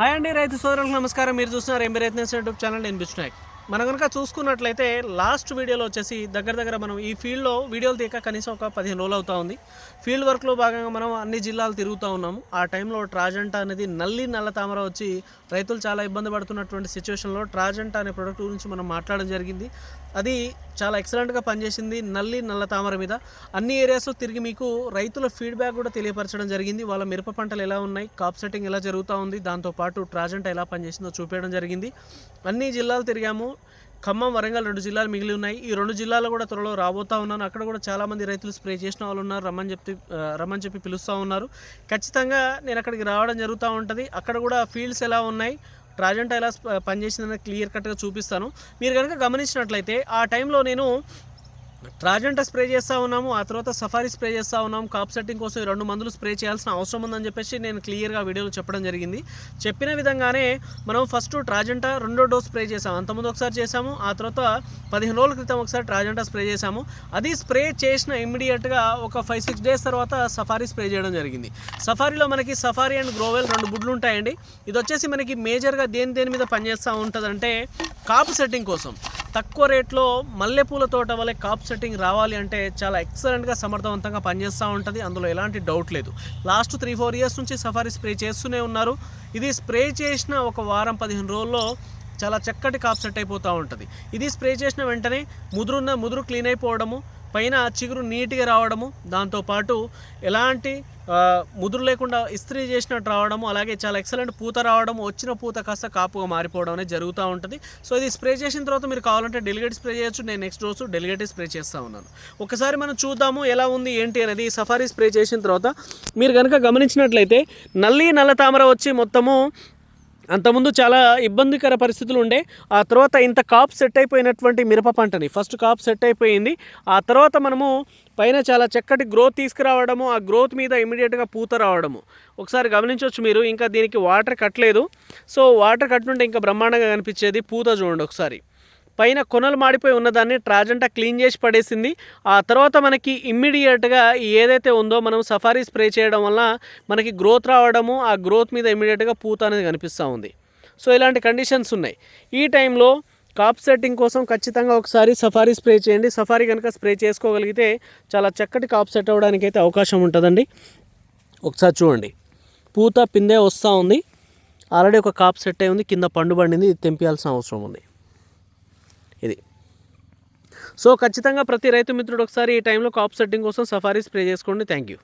Hi అండి రైతు సోదరులకు నమస్కారం. మీరు చూస్తున్నారు ఎంబీ రైతు యూట్యూబ్ ఛానల్. నేను బిష్నాయక్ మనం కనుక చూసుకున్నట్లయితే లాస్ట్ వీడియోలో వచ్చేసి దగ్గర దగ్గర మనం ఈ ఫీల్డ్లో వీడియోలు తీయక కనీసం ఒక పదిహేను రోజులు అవుతా ఉంది. ఫీల్డ్ వర్క్లో భాగంగా మనం అన్ని జిల్లాలు తిరుగుతూ ఉన్నాము. ఆ టైంలో ట్రాజెంట అనేది నల్లి నల్ల తామర వచ్చి రైతులు చాలా ఇబ్బంది పడుతున్నటువంటి సిచ్యువేషన్లో ట్రాజెంట అనే ప్రోడక్ట్ గురించి మనం మాట్లాడడం జరిగింది. అది చాలా ఎక్సలెంట్గా పనిచేసింది నల్లి నల్ల తామర మీద. అన్ని ఏరియాస్ తిరిగి మీకు రైతుల ఫీడ్బ్యాక్ కూడా తెలియపరచడం జరిగింది. వాళ్ళ మిరప పంటలు ఎలా ఉన్నాయి కాప్ సెట్టింగ్ ఎలా జరుగుతూ ఉంది దాంతోపాటు ట్రాజెంట ఎలా పనిచేసిందో చూపించడం జరిగింది. అన్ని జిల్లాలు తిరిగాము. ఖమ్మం వరంగల్ రెండు జిల్లాలు మిగిలి ఉన్నాయి. ఈ రెండు జిల్లాలు కూడా త్వరలో రాబోతా ఉన్నాను. అక్కడ కూడా చాలామంది రైతులు స్ప్రే చేసిన వాళ్ళు ఉన్నారు. రమ్మని చెప్పి రమ్మని చెప్పి పిలుస్తూ ఉన్నారు. ఖచ్చితంగా నేను అక్కడికి రావడం జరుగుతూ ఉంటుంది. అక్కడ కూడా ఫీల్డ్స్ ఎలా ఉన్నాయి? ట్రాజెంట్ ఎలా పనిచేసిందని క్లియర్ కట్గా చూపిస్తాను. మీరు కనుక గమనించినట్లయితే ఆ టైంలో నేను ట్రాజెంటా స్ప్రే చేస్తూ ఉన్నాము ఆ తర్వాత సఫారీ స్ప్రే చేస్తూ ఉన్నాము కాప్ సెట్టింగ్ కోసం ఈ రెండు మందులు స్ప్రే చేయాల్సిన అవసరం ఉందని చెప్పేసి నేను క్లియర్గా వీడియోలో చెప్పడం జరిగింది. చెప్పిన విధంగానే మనం ఫస్ట్ ట్రాజెంటా రెండో డోస్ స్ప్రే చేసాము అంతకుముందు ఒకసారి చేసాము ఆ తర్వాత పదిహేను రోజుల క్రితం ఒకసారి ట్రాజెంటా స్ప్రే చేసాము అది స్ప్రే చేసిన ఇమ్మీడియట్గా ఒక ఫైవ్ సిక్స్ డేస్ తర్వాత సఫారీ స్ప్రే చేయడం జరిగింది. సఫారీలో మనకి సఫారీ అండ్ గ్రోవెల్ రెండు బుడ్లు ఉంటాయండి. ఇది వచ్చేసి మనకి మేజర్గా దేని దేని మీద పనిచేస్తూ ఉంటుందంటే కాపు సెట్టింగ్ కోసం. తక్కువ రేట్లో మల్లెపూల తోట వల్ల కాప్ సెట్టింగ్ రావాలి అంటే చాలా ఎక్సలెంట్గా సమర్థవంతంగా పనిచేస్తూ ఉంటుంది. అందులో ఎలాంటి డౌట్ లేదు. లాస్ట్ త్రీ ఫోర్ ఇయర్స్ నుంచి సఫారీ స్ప్రే చేస్తూనే ఉన్నారు. ఇది స్ప్రే చేసిన ఒక వారం పదిహేను రోజుల్లో చాలా చక్కటి కాప్ సెట్ అయిపోతూ ఉంటుంది. ఇది స్ప్రే చేసిన వెంటనే ముదురున్న ముదురు క్లీన్ అయిపోవడము పైన చిగురు నీట్గా రావడము దాంతోపాటు ఎలాంటి ముదురు లేకుండా ఇస్త్రీ చేసినట్టు రావడము అలాగే చాలా ఎక్సలెంట్ పూత రావడము వచ్చిన పూత కాస్త కాపుగా మారిపోవడం అనేది జరుగుతూ ఉంటుంది. సో ఇది స్ప్రే చేసిన తర్వాత మీరు కావాలంటే డెలిగేట్ స్ప్రే చేయొచ్చు. నేను నెక్స్ట్ రోజు డెలిగేట్ స్ప్రే చేస్తూ ఉన్నాను. ఒకసారి మనం చూద్దాము ఎలా ఉంది ఏంటి అనేది సఫారీ స్ప్రే చేసిన తర్వాత మీరు కనుక గమనించినట్లయితే నల్లి నల్ల తామర వచ్చి మొత్తము అంతకుముందు చాలా ఇబ్బందికర పరిస్థితులు ఉండే. ఆ తర్వాత ఇంత కాప్ సెట్ అయిపోయినటువంటి మిరప పంటని ఫస్ట్ కాప్ సెట్ అయిపోయింది. ఆ తర్వాత మనము పైన చాలా చక్కటి గ్రోత్ తీసుకురావడము ఆ గ్రోత్ మీద ఇమీడియట్గా పూత రావడము. ఒకసారి గమనించవచ్చు మీరు ఇంకా దీనికి వాటర్ కట్టలేదు. సో వాటర్ కట్టుంటే ఇంకా బ్రహ్మాండంగా కనిపించేది పూత చూడండి ఒకసారి. పైన కొనలు మాడిపోయి ఉన్నదాన్ని ట్రాజెంటా క్లీన్ చేసి పడేసింది. ఆ తర్వాత మనకి ఇమ్మీడియట్గా ఏదైతే ఉందో మనం సఫారీ స్ప్రే చేయడం వల్ల మనకి గ్రోత్ రావడము ఆ గ్రోత్ మీద ఇమ్మీడియట్గా పూత అనేది కనిపిస్తూ ఉంది. సో ఇలాంటి కండిషన్స్ ఉన్నాయి. ఈ టైంలో కాప్ సెట్టింగ్ కోసం ఖచ్చితంగా ఒకసారి సఫారీ స్ప్రే చేయండి. సఫారీ కనుక స్ప్రే చేసుకోగలిగితే చాలా చక్కటి కాప్ సెట్ అవ్వడానికి అయితే అవకాశం ఉంటుందండి. ఒకసారి చూడండి. పూత పిందే వస్తూ ఉంది. ఆల్రెడీ ఒక కాప్ సెట్ అయి ఉంది. కింద పండు పండింది ఇది తెంపియాల్సిన అవసరం ఉంది. సో ఖచ్చితంగా ప్రతి రైతు మిత్రుడు ఒకసారి ఈ టైంలో కాప్ సెట్టింగ్ కోసం సఫారీ స్ప్రే చేసుకోండి. Thank you.